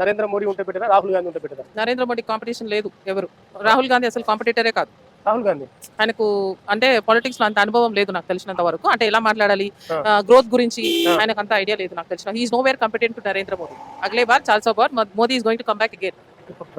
నరేంద్ర మోడీ ఉంటే పెట్టారా రాహుల్ గాంధీ ఉంటే పెట్టారా నరేంద్ర మోడీ కాంపిటీషన్ లేదు ఎవరు. రాహుల్ గాంధీ అసలు కాంపిటీటరే కాదు. రాహుల్ గాంధీ? ఆయనకు అంటే పాలిటిక్స్లో అంత అనుభవం లేదు నాకు తెలిసినంత వరకు. అంటే ఎలా మాట్లాడాలి. గ్రోత్ గురించి. ఆయనకు అంత ఐడియా లేదు నాకు తెలిసిన. He's nowhere competent to Narendra Modi. అగలే బార్ చాల్సో bar Modi is going to come back again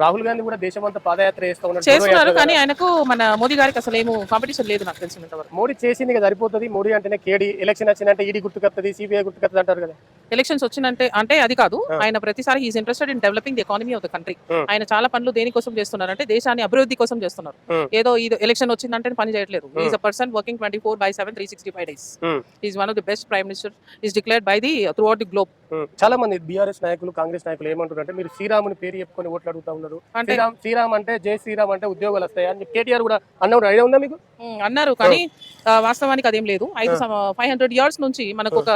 Rahul Gandhi కూడా దేశం అంతా పాదయాత్ర చేస్తా ఉన్నాడు. చేస్తున్నారు కానీ కదా. ఆయనకు మన మోదీ గారికి అసలు ఏమో కాంపిటీషన్ లేదు నాకు తెలిసినంత వరకు మోడీ చేసింది ఇక సరిపోతుంది. మోడీ అంటేనే కేడి. ఎలక్షన్ వచ్చిందంటే ఈడీ గుర్తుకొస్తుంది సిబిఐ గుర్తుకొస్తుంది అంటారు కదా. ఎలక్షన్స్ వచ్చినంటే అంటే అది కాదు. ఆయన ప్రతిసారి he's interested in developing the economy of the country. ఆయన చాలా పనులు దేనికోసం చేస్తున్నారు అంటే దేశాన్ని అభివృద్ధి కోసం చేస్తున్నారు. ఏదో ఇది ఎలక్షన్ వచ్చిందంటే పని చేయట్లేదు. Is a person working twenty four by seven three sixty five days. Is one of the best prime minister is declared by the throughout the globe. చాలా మంది బీఆర్ఎస్ నాయకులు కాంగ్రెస్ నాయకులు ఏమంటారు అంటే మీరు శ్రీరాముని పేరు చెప్పుకొని ఓట్లు అడుగుతా ఉన్నారు. శ్రీరామ్ శ్రీరామ్ అంటే జై శ్రీరామ్ అంటే ఉద్యోగాలు వస్తాయి? అని కేటీఆర్ కూడా అన్నప్పుడు ఐడియా ఉందా మీకు? అన్నారు కానీ వాస్తవానికి అదేం లేదు. ఐదు ఫైవ్ హండ్రెడ్ ఇయర్స్ నుంచి మనకు ఒక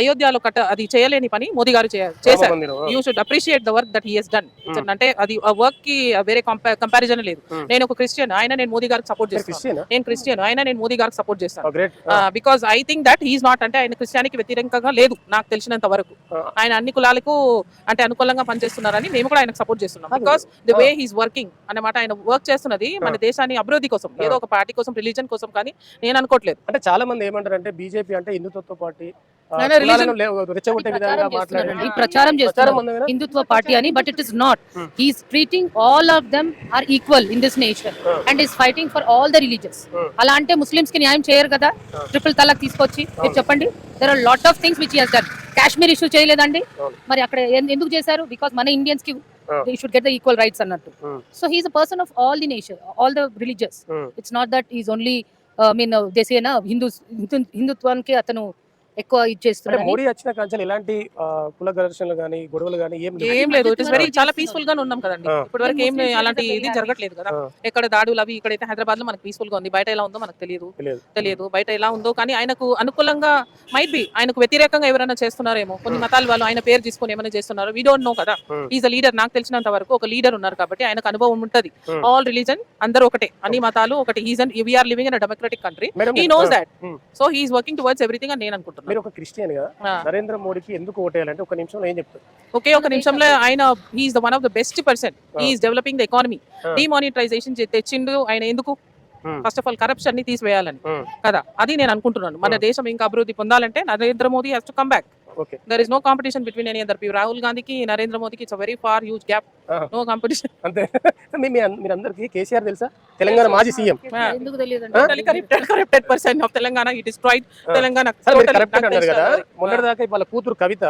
అయోధ్యలో కట్ట అది చేయలేని పని మోదీ గారు చేశారు. You should appreciate the work that he's done. అంటే అది వర్క్కి వేరే కంపారిజన్ లేదు. నేను ఒక క్రిస్టియన్ ఆయన నేను మోదీ గారికి సపోర్ట్ చేస్తాను. నేను క్రిస్టియన్ ఆయన నేను మోదీ గారికి సపోర్ట్ చేస్తాను. Because I think that he's not అంటే ఆయన క్రిస్టియానికి వ్యతిరేకంగా లేదు నాకు తెలిసినంత వరకు. ఆయన అన్ని కులాలకు అంటే అనుకూలంగా పనిచేస్తున్నారని మేము కూడా ఆయనకు సపోర్ట్ చేస్తున్నాం. Because the way he's working అన్నమాట ఆయన వర్క్ చేస్తున్నది మన దేశాన్ని అభివృద్ధి కోసం ఏదో ఒక పార్టీ కోసం రిలీజన్ కోసం కానీ నేను అనుకోవట్లేదు అంటే చాలా మంది ఏమంటారు అంటే బీజేపీ అంటే హిందుత్వ పార్టీ ప్రచారం ఉందా హిందుత్వ పార్టీ అని but it is not Hmm. He's treating all of them are equal in this nation Hmm. And is fighting for all the religious Hmm. అలా అంటే ముస్లిమ్స్కి న్యాయం చేయరు కదా? Hmm. ట్రిపుల్ తలాక్ తీసుకొచ్చి మీరు అవును. చెప్పండి. There are lot of things which has done Kashmir issue చేయలేదండి. అవును. మరి అక్కడ ఎందుకు చేశారు? బికాస్ మన ఇండియన్స్కి Hmm. They should get the equal rights అన్నట్టు. So he's a person of all the nation all the religious. It's not that is only mean దేశీయన Hindu హిందుత్వానికి అతను ఎక్కువ చేస్తున్నాడు మోడీ వచ్చిన కంచెలు ఆ, కుల ఘర్షణలు కానీ గొడవలు కానీ ఏం. ఏం లేదు ఇట్ ఇస్ వెరీ చాలా పీస్ఫుల్గా ఉన్నాం కదండి. ఇప్పటి వరకు ఏం అలాంటి ఇది జరగట్లేదు కదా. ఎక్కడ దాడులు అవి ఇక్కడైతే హైదరాబాద్లో మనకు పీస్ఫుల్గా ఉంది. బయట ఎలా ఉందో మనకు తెలియదు. తెలియదు. బయట ఎలా ఉందో కానీ ఆయనకు అనుకూలంగా మైట్ బి ఆయనకు వ్యతిరేకంగా ఎవరైనా చేస్తున్నారేమో కొన్ని మతాల వాళ్ళు ఆయన పేరు తీసుకొని ఏమైనా చేస్తున్నారు వీ డోంట్ నో కదా. ఈజ్ అ లీడర్ నాకు తెలిసినంత వరకు ఒక లీడర్ ఉన్నారు కాబట్టి ఆయనకు అనుభవం ఉంటది. ఆల్ రిలీజన్ అందరూ ఒకటే. అన్ని మతాలు ఒకటి. Is we are living in democratic country he knows that. So he's working towards everything అని నేను అనుకుంటున్నాను మీరు ఒక క్రిస్టియన్ కదా Ah. నరేంద్ర మోడీకి ఎందుకు ఓటేయాలంటే ఒక నిమిషంలో ఏం చెప్తారు ఒకే ఒక నిమిషంలో ఆయన he's the one of the best person he's developing the economy. Demonetization తెచ్చిండు ఆయన ఎందుకు. ఫస్ట్ ఆఫ్ ఆల్ కరప్షన్ని తీసివేయాలని. కదా అది నేను అనుకుంటున్నాను మన. దేశం ఇంకా అభివృద్ధి పొందాలంటే Narendra Modi has to come back okay there is no competition between any other Rahul గాంధీకి నరేంద్ర మోదీకి it's very far huge gap. No competition అంతే. మీ మీ అన్- మీరందరికీ కేసీఆర్ తెలుసా? తెలంగాణ మాజీ సీఎం. ఎందుకు తెలియదు totally corrupted corrupted person of Telangana it is tried. Telangana మీరు అది. మొన్నటిదాకా వాళ్ళ కూతురు కవిత